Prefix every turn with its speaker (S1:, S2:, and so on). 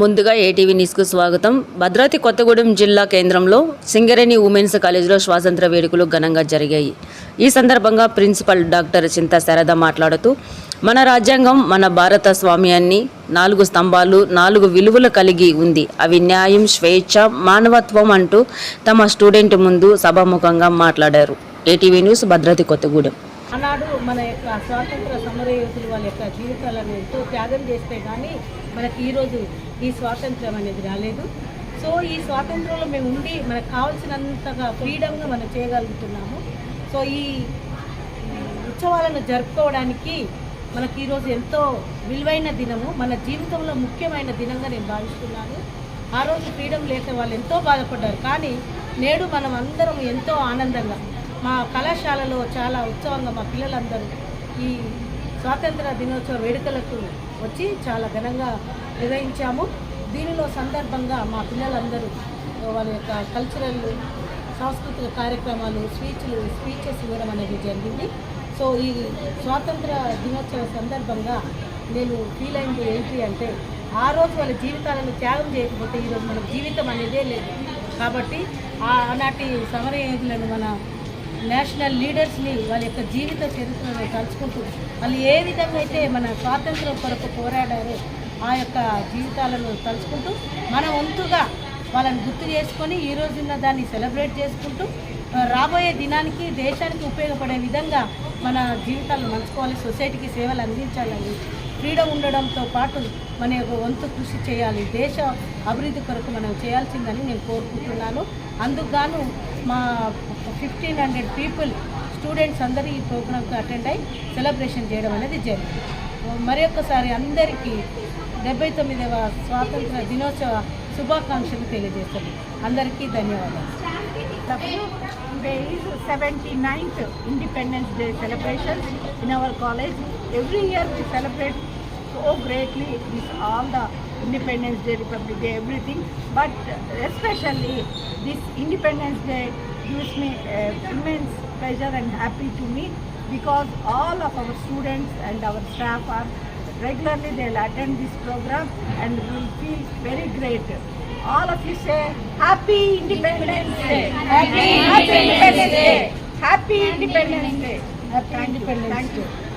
S1: ముందుగా ఏటీవీ న్యూస్కు స్వాగతం. భద్రాద్రి కొత్తగూడెం జిల్లా కేంద్రంలో సింగరేణి ఉమెన్స్ కాలేజీలో స్వాతంత్ర వేడుకలు ఘనంగా జరిగాయి. ఈ సందర్భంగా ప్రిన్సిపల్ డాక్టర్ చింత శారద మాట్లాడుతూ మన రాజ్యాంగం మన భారత స్వామ్యాన్ని నాలుగు స్తంభాలు నాలుగు విలువలు కలిగి ఉంది. అవి న్యాయం స్వేచ్ఛ మానవత్వం అంటూ తమ స్టూడెంట్ ముందు సభాముఖంగా మాట్లాడారు. ATV news Bhadradri Kothagudem.
S2: ఆనాడు మన యొక్క స్వాతంత్ర సమర యోధులు వాళ్ళ యొక్క జీవితాలను ఎంతో త్యాగం చేస్తే కానీ మనకి ఈరోజు ఈ స్వాతంత్రం అనేది రాలేదు. సో ఈ స్వాతంత్రంలో మేము ఉండి మనకు కావాల్సినంతగా ఫ్రీడమ్గా మనం చేయగలుగుతున్నాము. సో ఈ ఉత్సవాలను జరుపుకోవడానికి మనకి ఈరోజు ఎంతో విలువైన దినము. మన జీవితంలో ముఖ్యమైన దినంగా నేను భావిస్తున్నాను. ఆ రోజు ఫ్రీడమ్ లేక వాళ్ళు ఎంతో బాధపడ్డారు. కానీ నేడు మనం అందరం ఎంతో ఆనందంగా మా కళాశాలలో చాలా ఉత్సవంగా మా పిల్లలందరూ ఈ స్వాతంత్ర దినోత్సవ వేడుకలకు వచ్చి చాలా ఘనంగా నిర్వహించాము. దీనిలో సందర్భంగా మా పిల్లలందరూ వాళ్ళ యొక్క కల్చరల్ సాంస్కృతిక కార్యక్రమాలు స్పీచ్లు స్పీచెస్ ఇవ్వడం అనేది జరిగింది. సో ఈ స్వాతంత్ర దినోత్సవ సందర్భంగా నేను ఫీల్ అయింది ఏంటి అంటే ఆ రోజు వాళ్ళ జీవితాలను త్యాగం చేయకపోతే ఈరోజు మన జీవితం అనేదే లేదు. కాబట్టి ఆ- ఆనాటి సమరయోధులను మన నేషనల్ లీడర్స్ని వాళ్ళ యొక్క జీవిత చరిత్రను తలుచుకుంటూ వాళ్ళు ఏ విధంగా అయితే మన స్వాతంత్రం కొరకు పోరాడారో ఆ యొక్క జీవితాలను తలుచుకుంటూ మన వంతుగా వాళ్ళని గుర్తు చేసుకొని ఈ రోజున్న దాన్ని సెలబ్రేట్ చేసుకుంటూ రాబోయే దినానికి దేశానికి ఉపయోగపడే విధంగా మన జీవితాలను మలుచుకోవాలి సొసైటీకి సేవలు అందించాలని క్రీడ ఉండడంతో పాటు మన యొక్క వంతు కృషి చేయాలి. దేశ అభివృద్ధి కొరకు మనం చేయాల్సిందని నేను కోరుకుంటున్నాను. అందుకు మా ఫిఫ్టీన్ హండ్రెడ్ పీపుల్ స్టూడెంట్స్ అందరూ ఈ ప్రోగ్రాంకి అటెండ్ అయ్యి సెలబ్రేషన్ చేయడం అనేది జరిగింది. మరి ఒక్కసారి అందరికీ డెబ్బై తొమ్మిదవ స్వాతంత్ర దినోత్సవ శుభాకాంక్షలు తెలియజేస్తాను. అందరికీ ధన్యవాదాలు.
S3: Today is 79th Independence Day celebration in our college. Every year we celebrate so greatly with all the Independence Day, Republic Day, everything. But especially this Independence Day gives me uh, immense pleasure and happy to me because all of our students and our staff are regularly they'll attend this program and will feel very great. All of you say Happy Independence Day. Happy Independence Day. Happy Independence Day.
S2: Happy Independence
S3: Thank you.
S2: Day.